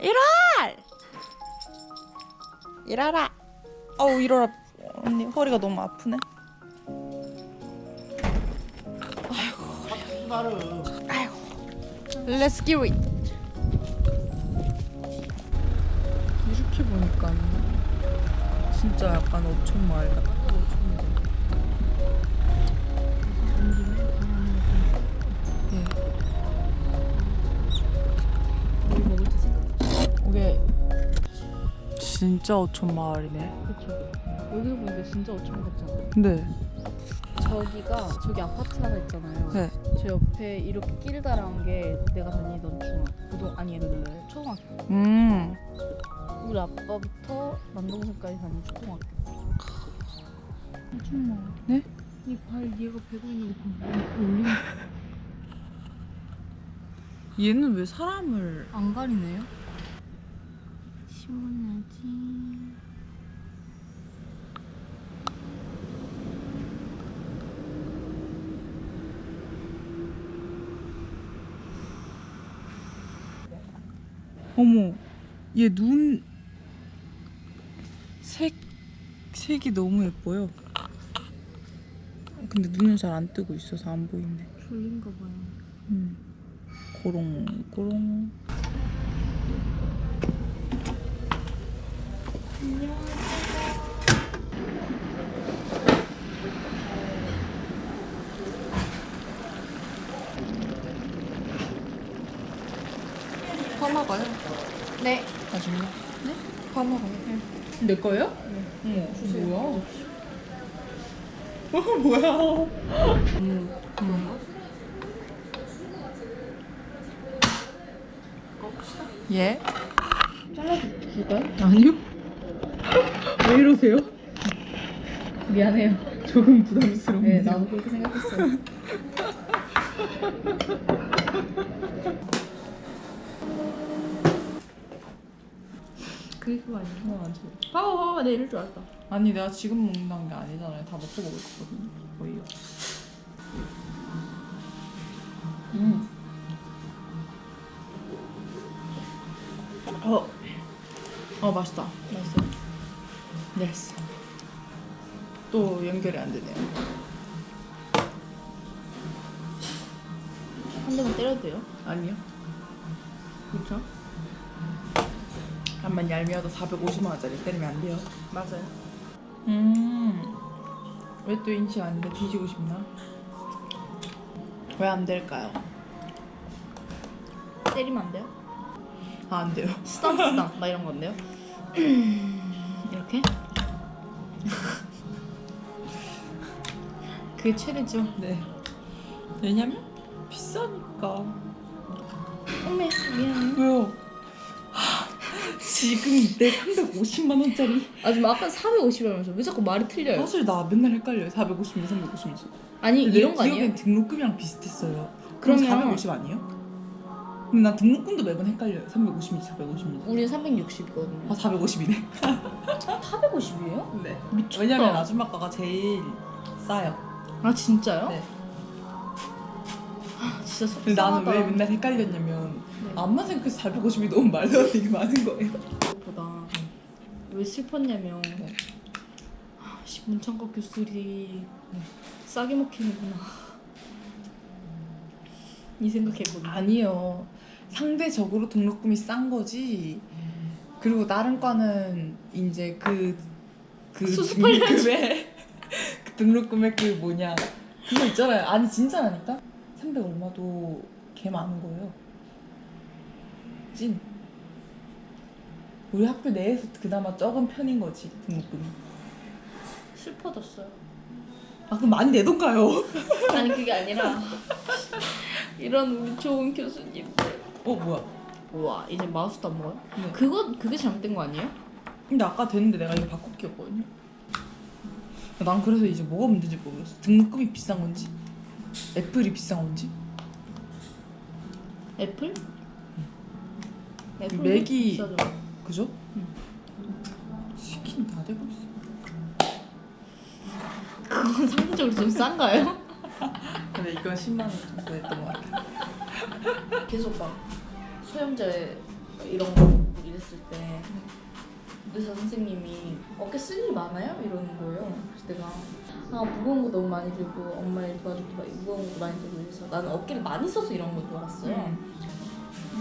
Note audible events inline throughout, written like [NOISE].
일어날! 일어라. 어우 일어라. 언니 허리가 너무 아프네. 나를 Let's get it. 이렇게 보니까 진짜 약간 어촌 마을 같아. 진짜 어촌 마을이네. 그쵸. 여기서 보니까 진짜 어촌 같잖아. 네. 저기가 저기 아파트 하나 있잖아요. 네. 저 옆에 이렇게 길다란 게 내가 다니던 중학 고등 아니 그 초등학교. 음. 우리 아빠부터 남동생까지 다니는 초등학교. 아줌마. 네? 이발 얘가 베고 있는 거 올리는 [LAUGHS] 얘는 왜 사람을 안 가리네요? 시원하지. 어머, 얘 눈 색 색이 너무 예뻐요. 근데 눈은 잘안 뜨고 있어서 안 보이네. 졸린가 봐요. 음. 고롱 고롱. 파 먹어요? 네. 나중에. 네? 파 먹어요. 내 거예요? 네. 어머, 주세요. 뭐야? 어, [LAUGHS] 뭐야? 음, 음. 예? 잘라줄까요? 아니요. 왜 이러세요? 미안해요. 조금 부담스러운데. 네, 나도 그렇게 생각했어요. 그게 그거 아니야? 어, 아직. 봐봐, 봐봐, 내 이럴 줄 알았다. 아니 내가 지금 먹는다는 게 아니잖아요. 다 먹고 먹을 거거든요. 거의요. 음. 어. 어 맛있다. 맛있어요? 예스. 또 연결이 안 되네요. 한 대만 때려도 돼요? 아니요. 그렇죠? 한번 얄미워도 450만 원짜리 때리면 안 돼요. 맞아요. 음. 왜 또 인식 안 돼? 뒤지고 싶나? 왜 안 될까요? 때리면 안 돼요? 아, 안 돼요. 수당, 막 이런 건데요? [LAUGHS] 그게 최대죠. 네. 왜냐면 비싸니까. 어메, 미안해. 왜요? 지금 이때 350만 원짜리? 아줌마 아까 450이라면서 왜 자꾸 말이 틀려요? 사실 나 맨날 헷갈려요. 450인지 350인지. 아니 이런 거 아니에요? 기억엔 등록금이랑 비슷했어요. 그럼 그러면- 450 아니에요? 근데 난 등록금도 매번 헷갈려요. 350인지 450인지. 우린 360이거든요. 아 450이네. 450이에요? 네. 미쳤다. 왜냐면 아줌마가가 제일 싸요. 아 진짜요? 네. 아, 진짜 근데 속상하다. 나는 왜 맨날 헷갈렸냐면 네. 암만 생각해서 450이 너무 말도 안 되게 많은 거예요. 보다 왜 슬펐냐면 네. 아, 씨, 문창과 교수들이 싸게 먹히는구나 이 생각했거든요. 아니요. 상대적으로 등록금이 싼 거지. 그리고 다른 과는 이제 그, 그 수습하려지. 등록금에 그 등록금에 그 뭐냐 그거 있잖아요. 아니 진짜라니까 300 얼마도 개 많은 거예요. 찐. 우리 학교 내에서 그나마 적은 편인 거지 등록금이. 슬퍼졌어요. 아 그럼 많이 내던가요? [LAUGHS] 아니 그게 아니라 이런 우리 좋은 교수님들. 어 뭐야? 와 이제 마우스도 안 먹어요? 네. 그거 그게 잘못된 거 아니에요? 근데 아까 됐는데 내가 이거 바꿔 끼웠거든요. 난 그래서 이제 뭐가 문제인지 모르겠어. 등록금이 비싼 건지, 애플이 비싼 건지. 애플? 애플 맥이- 비싸죠. 그죠? 응. 시킨 다 되고 있어. 그건 상대적으로 좀 싼가요? [LAUGHS] 근데 이건 10만 원 정도 했던 것 같아. 계속 막 소형제 이런 거 됐을 때 의사 선생님이 어깨 쓸 일 많아요? 이러는 거예요. 그래서 내가 아 무거운 거 너무 많이 들고 엄마 일 도와주고 막 무거운 것도 많이 들고 이래서 나는 어깨를 많이 써서 이런 건줄 알았어요. 음.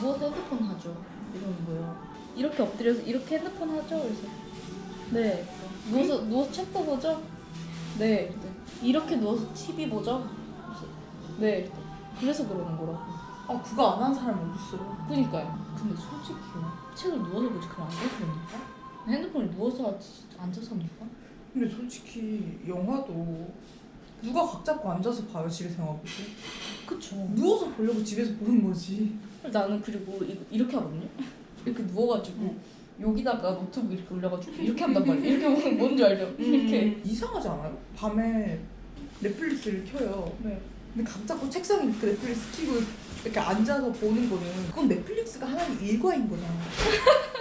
누워서 핸드폰 하죠. 이러는 거예요. 이렇게 엎드려서 이렇게 핸드폰 하죠. 그래서 네. 누워서 누워서 챕터 보죠. 네. 이렇게 누워서 TV 보죠. 네. 그래서 그러는 거라고. 아 그거 안 하는 사람이 어딨어요 그니까요. 근데 솔직히 책을 누워서 보지 그럼 안 되십니까? 핸드폰을 누워서 앉아서 합니까? 근데 솔직히 영화도 누가 각 잡고 앉아서 봐요 영화 보고 그쵸. 누워서 보려고 집에서 보는 거지 나는 그리고 이렇게 하거든요. 이렇게 누워가지고 여기다가 노트북 이렇게 올려가지고 이렇게 한단 말이에요. 이렇게 하면 뭔지 알죠? [LAUGHS] 이렇게. 이상하지 않아요? 밤에 넷플릭스를 켜요 네. 근데 각 잡고 책상에 이렇게 넷플릭스 켜고 이렇게 앉아서 보는 거는 그건 넷플릭스가 하나의 일과인 거야 [LAUGHS]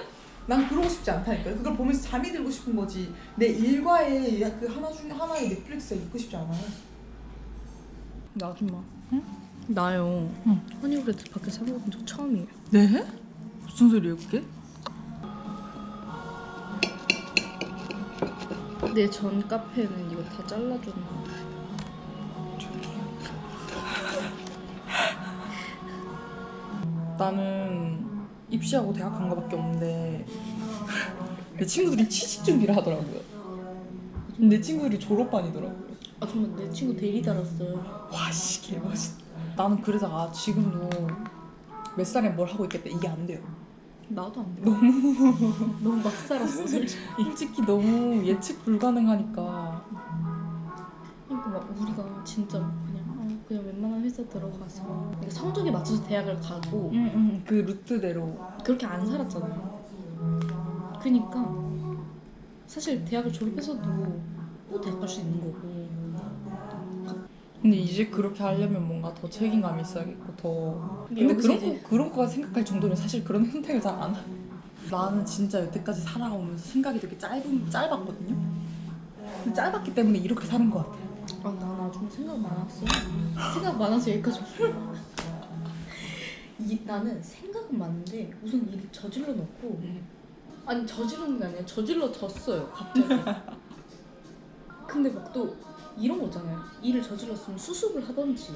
난 그러고 싶지 않다니까 그걸 보면서 잠이 들고 싶은 거지 내 일과에 그 하나 중에 하나의 넷플릭스가 있고 싶지 않아요 나 아줌마. 응? 나요. 응. 허니브레드 밖에 사 먹은 적 처음이에요. 네? 무슨 소리예요 그게? 내 전 카페는 이거 다 잘라줬나? [LAUGHS] 나는 입시하고 대학 간 거밖에 없는데 내 친구들이 취직 준비를 하더라고요. 내 친구들이 졸업반이더라고요. 아줌마 내 친구 대리 달았어요. 와씨 개멋있다. 나는 그래서 아 지금도 몇 살에 뭘 하고 있겠다 이게 안 돼요. 나도 안 돼. 너무 [LAUGHS] 너무 막 살았어. 솔직히. 솔직히 너무 예측 불가능하니까 그러니까 막 우리가 진짜 막 그냥 웬만한 회사 들어가서 그러니까 성적에 맞춰서 대학을 가고 그 루트대로 그렇게 안 살았잖아요. 그니까 사실 대학을 졸업해서도 또 대학 갈 수 있는 거고. 근데 이제 그렇게 하려면 뭔가 더 책임감이 있어야겠고 더 근데 근데 여기서 그런 이제- 거 그런 거 생각할 정도는 사실 그런 [LAUGHS] 선택을 잘 안 해. 나는 진짜 여태까지 살아오면서 생각이 되게 짧은 짧았거든요. 근데 짧았기 때문에 이렇게 사는 것 같아. 아, 난 아줌마 생각 많았어. 생각 많아서 여기까지. 이, 나는 생각은 많은데 우선 일을 저질러 놓고 아니 저지르는 게 아니라 저질러 졌어요 갑자기. 근데 막 또 이런 거 있잖아요. 일을 저질렀으면 수습을 하던지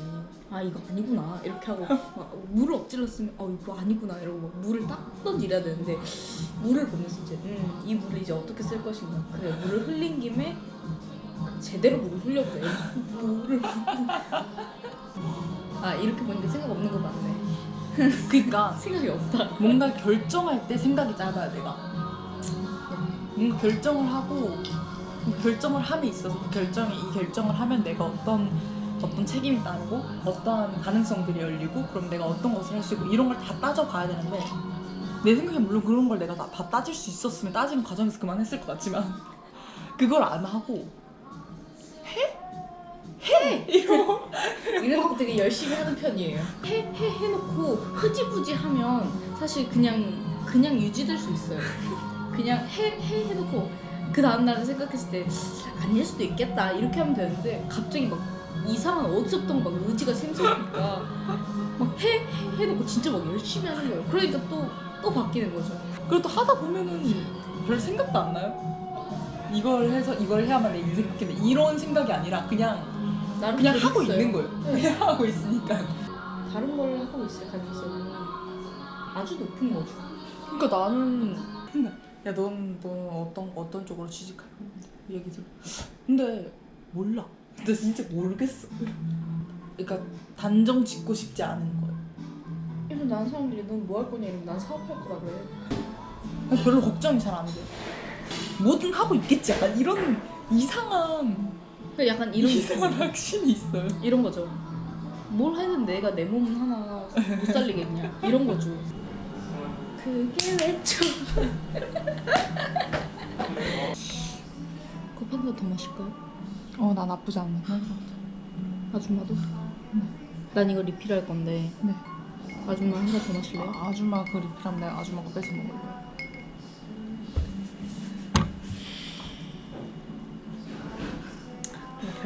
아 이거 아니구나 이렇게 하고 막 물을 엎질렀으면 어 이거 아니구나 이러고 막 물을 닦던지 이래야 되는데 물을 보면서 이제 음, 이 물을 이제 어떻게 쓸 것인가 그래 물을 흘린 김에 제대로 돼. 물을 [LAUGHS] 아 이렇게 보니까 생각 없는 거 맞네. 그러니까 생각이 없다. 뭔가 결정할 때 생각이 짧아야 내가. 뭔가 결정을 하고 그 결정을 함에 있어서 그 결정이 이 결정을 하면 내가 어떤 어떤 책임이 따르고 어떠한 가능성들이 열리고 그럼 내가 어떤 것을 할 수 있고 이런 걸 다 따져봐야 되는데 내 생각에 물론 그런 걸 내가 다, 다 따질 수 있었으면 따지는 과정에서 그만했을 것 같지만 [LAUGHS] 그걸 안 하고 되게 열심히 하는 편이에요. 해, 해, 해놓고 흐지부지 하면 사실 그냥, 그냥 유지될 수 있어요. 그냥 해, 해, 해놓고 그 다음날을 생각했을 때 아닐 수도 있겠다 이렇게 하면 되는데 갑자기 막 이상한 어디서부터 막 의지가 샘솟으니까 막 해, 해, 해놓고 진짜 막 열심히 하는 거예요. 그러니까 또, 또 바뀌는 거죠. 그리고 또 하다 보면은 별 생각도 안 나요. 이걸 해서 이걸 해야만 내 인생 바뀌네 이런 생각이 아니라 그냥 나름 그냥. 하고 있는 거예요. 그냥 하고 있으니까. 다른 걸 하고 있을 가능성이 아주 높은 거죠. 그러니까 나는 야, 넌, 넌 어떤 어떤 쪽으로 취직할 건데 얘기 들어. 근데 몰라. 나 진짜 모르겠어. 그러니까 단정 짓고 싶지 않은 거예요. 이런 난 사람들이 넌 뭐 할 거냐 이러면 난 사업할 거라 그래. 그냥 별로 걱정이 잘 안 돼. 뭐든 하고 있겠지. 약간 이런 이상한 그 약간 이런 이상한 확신이 있어요. 이런 거죠. 뭘 하든 내가 내 몸은 하나 못 살리겠냐 이런 거죠. 그게 왜 좀. 커피 한잔더 마실까요? 어, 나 나쁘지 않네. 아줌마도? 난 이거 리필할 건데 네. 아줌마 한 잔 더 마실래요? 아줌마 그 리필하면 내가 아줌마가 뺏어 먹을래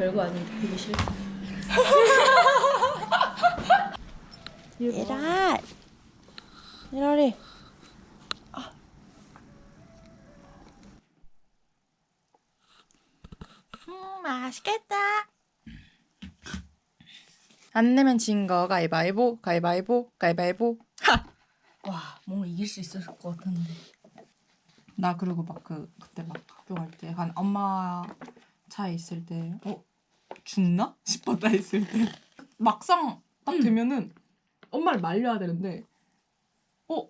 별거 아닌데 되게 싫다. 얘라 얘라리 음 맛있겠다. 안 내면 진 거. 가위바위보 가위바위보 가위바위보. 하! 와 뭔가 이길 수 있을 것 같은데. 나 그리고 막 그 그때 막 학교 갈 때 한 엄마 차에 있을 때 어? 죽나 싶었다 했을 때 막상 딱 응. 되면은 엄마를 말려야 되는데 어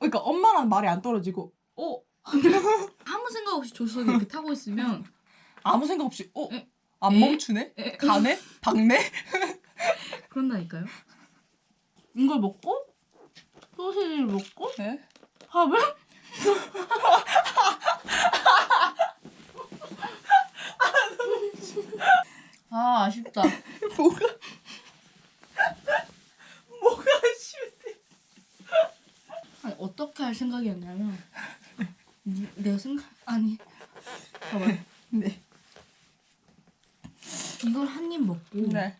그러니까 엄마랑 말이 안 떨어지고 어 [LAUGHS] 아무 생각 없이 조수석에 이렇게 타고 있으면 아무 생각 없이 어 에? 안 에? 멈추네 에? 가네 박네 [LAUGHS] 그런다니까요. 이걸 먹고 소시지를 먹고 네 밥을 [LAUGHS] 아 아쉽다. [LAUGHS] 뭐가 [LAUGHS] 뭐가 아쉬운데 아니 어떻게 할 생각이었냐면 니- 내가 생각 아니 봐봐요. 네 이걸 한 입 먹고 네.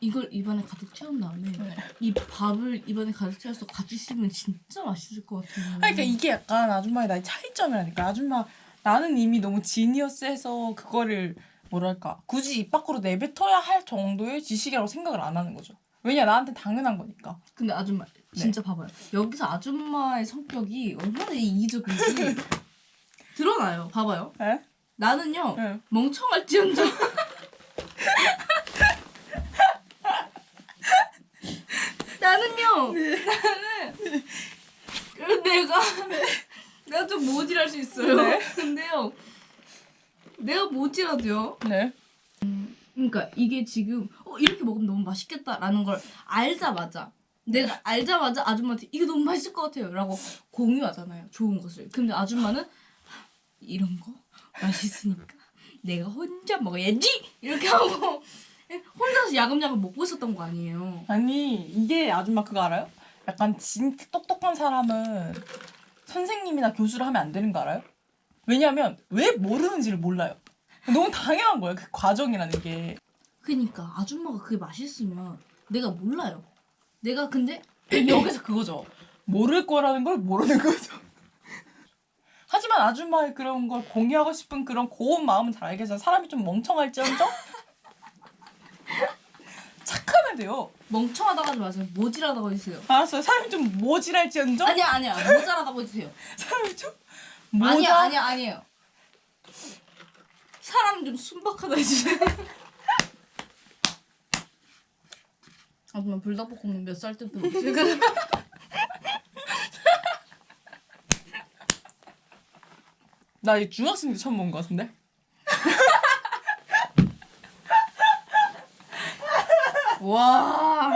이걸 입안에 가득 채운 다음에 네. 이 밥을 입안에 가득 채워서 같이 씹으면 진짜 맛있을 것 같아요. 그러니까 이게 약간 아줌마의 나의 차이점이라니까 아줌마 나는 이미 너무 지니어스해서 그거를 뭐랄까 굳이 입 밖으로 내뱉어야 할 정도의 지식이라고 생각을 안 하는 거죠 왜냐 나한테 당연한 거니까 근데 아줌마 네. 진짜 봐봐요. 여기서 아줌마의 성격이 얼마나 이기적인지 [LAUGHS] 드러나요. 봐봐요. 네? 나는요 네. 멍청할지언정 [LAUGHS] 나는요 네. 나는 내가 내가 좀 모질할 수 있어요. 네. 근데요 내가 모질하죠. 네. 그러니까 이게 지금 어, 이렇게 먹으면 너무 맛있겠다라는 걸 알자마자 내가 알자마자 아줌마한테 이거 너무 맛있을 것 같아요 라고 공유하잖아요 좋은 것을 근데 아줌마는 이런 거 맛있으니까 내가 혼자 먹어야지 이렇게 하고 혼자서 야금야금 먹고 있었던 거 아니에요 아니 이게 아줌마 그거 알아요? 약간 진짜 똑똑한 사람은 선생님이나 교수를 하면 안 되는 거 알아요? 왜냐면 왜 모르는지를 몰라요 너무 당연한 거예요 그 과정이라는 게 그니까 아줌마가 그게 맛있으면 내가 몰라요 내가 근데 [CLEARS THROAT] 여기서 그거죠. 모를 거라는 걸 모르는 거죠. [LAUGHS] 하지만 아줌마의 그런 걸 공유하고 싶은 그런 고운 마음은 잘 알겠어요. 사람이 좀 멍청할지언정 [LAUGHS] 착하면 돼요. 멍청하다고 하지 마세요 모질하다고 해주세요 알았어요. 사람이 좀 모질할지언정 아니야 아니야 모자라다고 해주세요 [LAUGHS] 사람이 좀 아니야 모자 아니야 아니에요. 사람 좀 순박하다 해주세요. 아줌마 불닭볶음면 몇 살 때부터 먹지? [LAUGHS] 나 이거 중학생 때 처음 본거 같은데. [LAUGHS] 와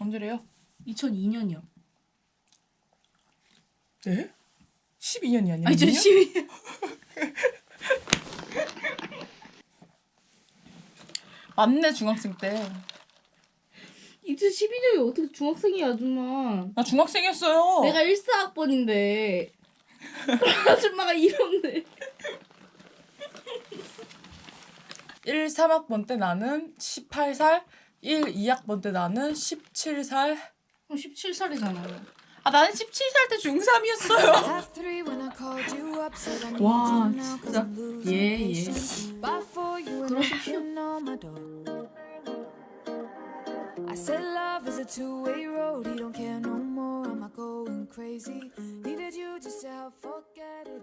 언제래요? 2002년이요. 네? 12년이 아니에요? 아니 저 12년. [LAUGHS] 맞네 중학생 때. 2012년이 어떻게 중학생이야 아줌마. 나 중학생이었어요. 내가 1사학번인데 [LAUGHS] 아줌마가 이런데. 1, 3학번 때 나는 18살, 1, 2학번 때 나는 17살. 17살이잖아요. 아 나는 17살 때 중3이었어요. Half three when I called you up, said I need 와 진짜 예 예. patience. By four, you were knocking on my door. I said love is a two-way road. You don't care no more. Am I going crazy? Needed you just to help forget it.